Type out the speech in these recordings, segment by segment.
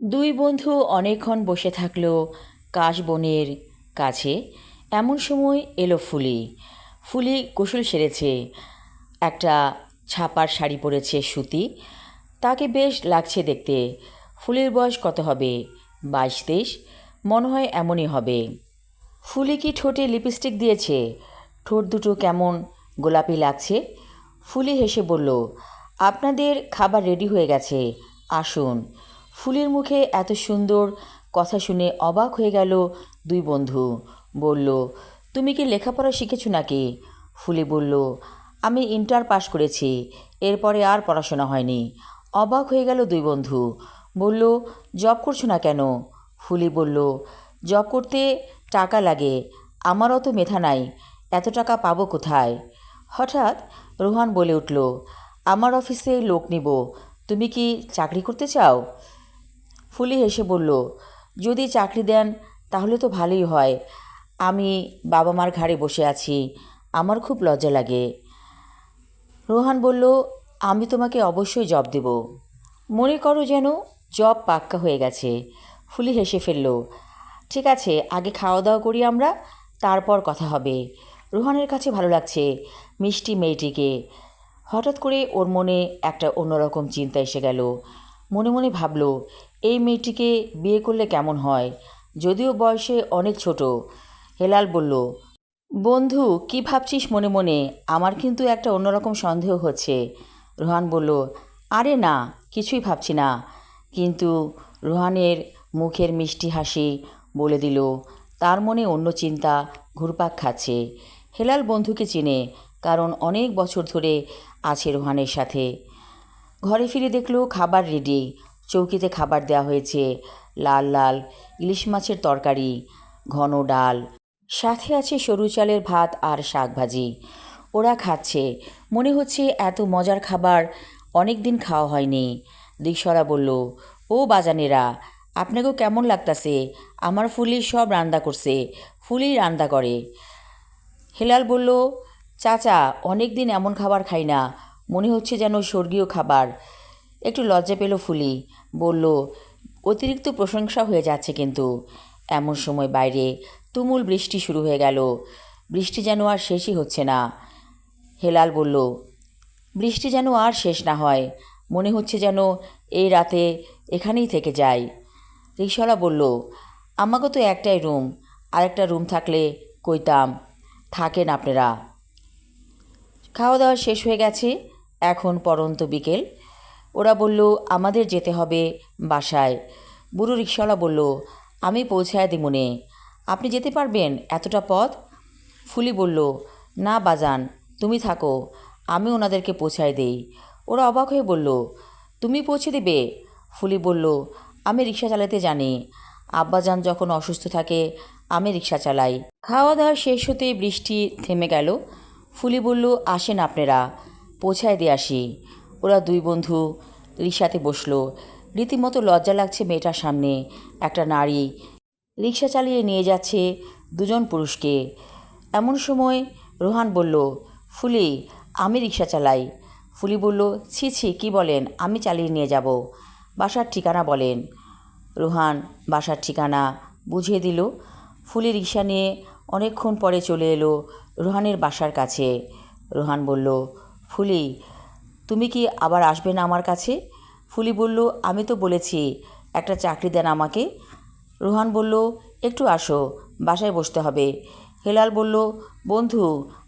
দুই বন্ধু অনেকক্ষণ বসে থাকল কাশবনের কাছে। এমন সময় এলো ফুলি। ফুলি গোসল সেরেছে, একটা ছাপার শাড়ি পরেছে সুতি। তাকে বেশ লাগছে দেখতে। ফুলির বয়স কত হবে? বাইশ তেইশ মনে হয় এমনই হবে। ফুলি কি ঠোঁটে লিপস্টিক দিয়েছে? ঠোঁট দুটো কেমন গোলাপি লাগছে? ফুলি হেসে বলল, আপনাদের খাবার রেডি হয়ে গেছে, আসুন। ফুলির মুখে এত সুন্দর কথা শুনে অবাক হয়ে গেল দুই বন্ধু। বলল, তুমি কি লেখাপড়া শিখেছো নাকি? ফুলি বলল, আমি ইন্টার পাস করেছি, এরপরে আর পড়াশোনা হয়নি। অবাক হয়ে গেল দুই বন্ধু। বলল, জব করছ না কেন? ফুলি বলল, জব করতে টাকা লাগে আমার অত মেধা নাই, এত টাকা পাবো কোথায়? হঠাৎ রোহান বলে উঠল, আমার অফিসে লোক নিব, তুমি কি চাকরি করতে চাও? ফুলি হেসে বলল, যদি চাকরি দেন তাহলে তো ভালোই হয়। আমি বাবা মার ঘাড়ে বসে আছি, আমার খুব লজ্জা লাগে। রোহান বলল, আমি তোমাকে অবশ্যই জব দেব। মনে করো যেন জব পাক্কা হয়ে গেছে। ফুলি হেসে ফেলল, ঠিক আছে, আগে খাওয়া দাওয়া করি আমরা, তারপর কথা হবে। রোহানের কাছে ভালো লাগছে মিষ্টি মেয়েটিকে। হঠাৎ করে ওর মনে একটা অন্যরকম চিন্তা এসে গেল। মনে মনে ভাবলো এই মেয়েটিকে বিয়ে করলে কেমন হয়? যদিও বয়সে অনেক ছোট। হেলাল বলল, বন্ধু, কি ভাবছিস মনে মনে? আমার কিন্তু একটা অন্যরকম সন্দেহ হচ্ছে। রোহান বলল, আরে না, কিছুই ভাবছি না। কিন্তু রোহানের মুখের মিষ্টি হাসি বলে দিল, তার মনে অন্য চিন্তা ঘুরপাক খাচ্ছে। হেলাল বন্ধুকে চিনে, কারণ অনেক বছর ধরে আছে রোহানের সাথে। ঘরে ফিরে দেখল, খাবার রেডি চৌকিতে খাবার দেওয়া হয়েছে। লাল লাল ইলিশ মাছের তরকারি, ঘন ডাল, সাথে আছে সরু চালের ভাত আর শাক ভাজি। ওরা খাচ্ছে। মনে হচ্ছে এত মজার খাবার অনেক দিন খাওয়া হয়নি। দিকসরা বলল, ও বাজানেরা, আপনাকেও কেমন লাগতাছে? আমার ফুলি সব রান্না করছে ফুলি রান্না করে। হেলাল বলল, চাচা অনেক দিন এমন খাবার খাই না। মনে হচ্ছে যেন স্বর্গীয় খাবার। একটু লজ্জা পেল ফুলি। বলল, অতিরিক্ত প্রশংসা হয়ে যাচ্ছে কিন্তু। এমন সময় বাইরে তুমুল বৃষ্টি শুরু হয়ে গেল। বৃষ্টি যেন আর শেষই হচ্ছে না। হেলাল বলল, বৃষ্টি যেন আর শেষ না হয়। মনে হচ্ছে যেন এই রাতে এখানেই থেকে যাই। রিক্সাওয়ালা বলল আমাকে তো একটাই রুম। আরেকটা রুম থাকলে কইতাম, থাকেন আপনারা। খাওয়া দাওয়া শেষ হয়ে গেছে। এখন পরন্ত বিকেল। ওরা বলল, আমাদের যেতে হবে বাসায়। বুড়ো রিক্সাওয়ালা বলল, আমি পৌঁছায় দিমুনে আপনি যেতে পারবেন এতটা পথ? ফুলি বলল, না বাজান, তুমি থাকো, আমি ওনাদেরকে পৌঁছায় দেই। ওরা অবাক হয়ে বলল, তুমি পৌঁছে দেবে? ফুলি বলল, আমি রিক্সা চালাতে জানি। আব্বাজান যখন অসুস্থ থাকে, আমি রিক্সা চালাই। খাওয়া দাওয়া শেষ হতেই বৃষ্টি থেমে গেল। ফুলি বলল, আসেন আপনারা, পৌঁছায় দিয়ে আসি। ওরা দুই বন্ধু রিক্সাতে বসল। রীতিমতো লজ্জা লাগছে মেয়েটার সামনে। একটা নারী রিক্সা চালিয়ে নিয়ে যাচ্ছে দুজন পুরুষকে। এমন সময় রোহান বলল, ফুলি, আমি রিক্সা চালাই। ফুলি বলল, ছি ছি, কী বলেন? আমি চালিয়ে নিয়ে যাব। বাসার ঠিকানা বলেন। রোহান বাসার ঠিকানা বুঝিয়ে দিল। ফুলি রিক্সা নিয়ে অনেকক্ষণ পরে চলে এলো রোহানের বাসার কাছে। রোহান বলল, ফুলি তুমি কি আবার আসবে না আমার কাছে? ফুলি বলল, আমি তো বলেছি, একটা চাকরি দেন আমাকে। রোহান বলল, একটু আসো, বাসায় বসতে হবে। হেলাল বলল, বন্ধু,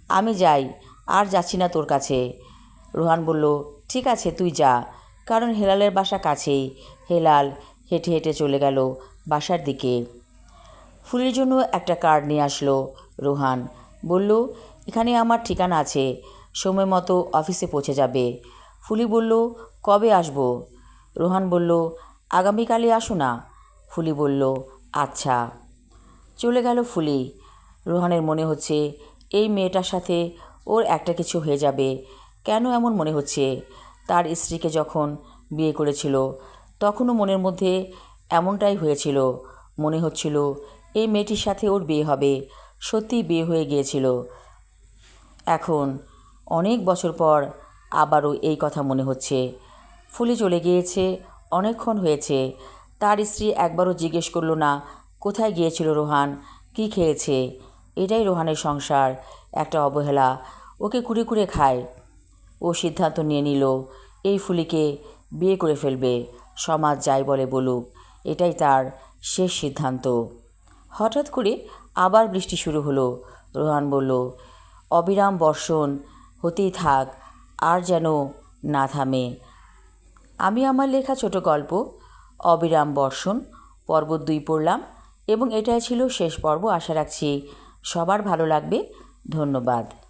আমি যাই, আর যাচ্ছি না তোর কাছে। রোহান বলল, ঠিক আছে, তুই যা, কারণ হেলালের বাসা কাছেই। হেলাল হেঁটে হেঁটে চলে গেল বাসার দিকে। ফুলের জন্য একটা কার্ড নিয়ে আসলো রোহান। বলল, এখানে আমার ঠিকানা আছে সময় মতো অফিসে পৌঁছে যাবে। ফুলি বলল, কবে আসব? রোহান বলল, আগামীকালই আসো না। ফুলি বলল আচ্ছা। চলে গেল ফুলি। রোহানের মনে হচ্ছে, এই মেয়েটার সাথে ওর একটা কিছু হয়ে যাবে। কেন এমন মনে হচ্ছে? তার স্ত্রীকে যখন বিয়ে করেছিল, তখনও মনের মধ্যে এমনটাই হয়েছিল। মনে হচ্ছিল, এই মেয়েটির সাথে ওর বিয়ে হবে। সত্যিই বিয়ে হয়ে গিয়েছিল। এখন অনেক বছর পর আবারও এই কথা মনে হচ্ছে। ফুলি চলে গিয়েছে, অনেকক্ষণ হয়েছে। তার স্ত্রী একবারও জিজ্ঞেস করল, না, কোথায় গিয়েছিল রোহান? কি খেয়েছে? এটাই রোহানের সংসার, একটা অবহেলা। ওকে কুড়ে কুড়ে খায়। ও সিদ্ধান্ত নিয়ে নিল, এই ফুলিকে বিয়ে করে ফেলবে, সমাজ যাই বলে বলুক, এটাই তার শেষ সিদ্ধান্ত। হঠাৎ করে আবার বৃষ্টি শুরু হলো। রোহান বলল, অবিরাম বর্ষণ হতেই থাক, আর যেন না থামে। আমি আমার লেখা ছোট গল্প, অবিরাম বর্ষণ, পর্ব দুই পড়লাম এবং এটাই ছিল শেষ পর্ব। আশা রাখছি সবার ভালো লাগবে। ধন্যবাদ।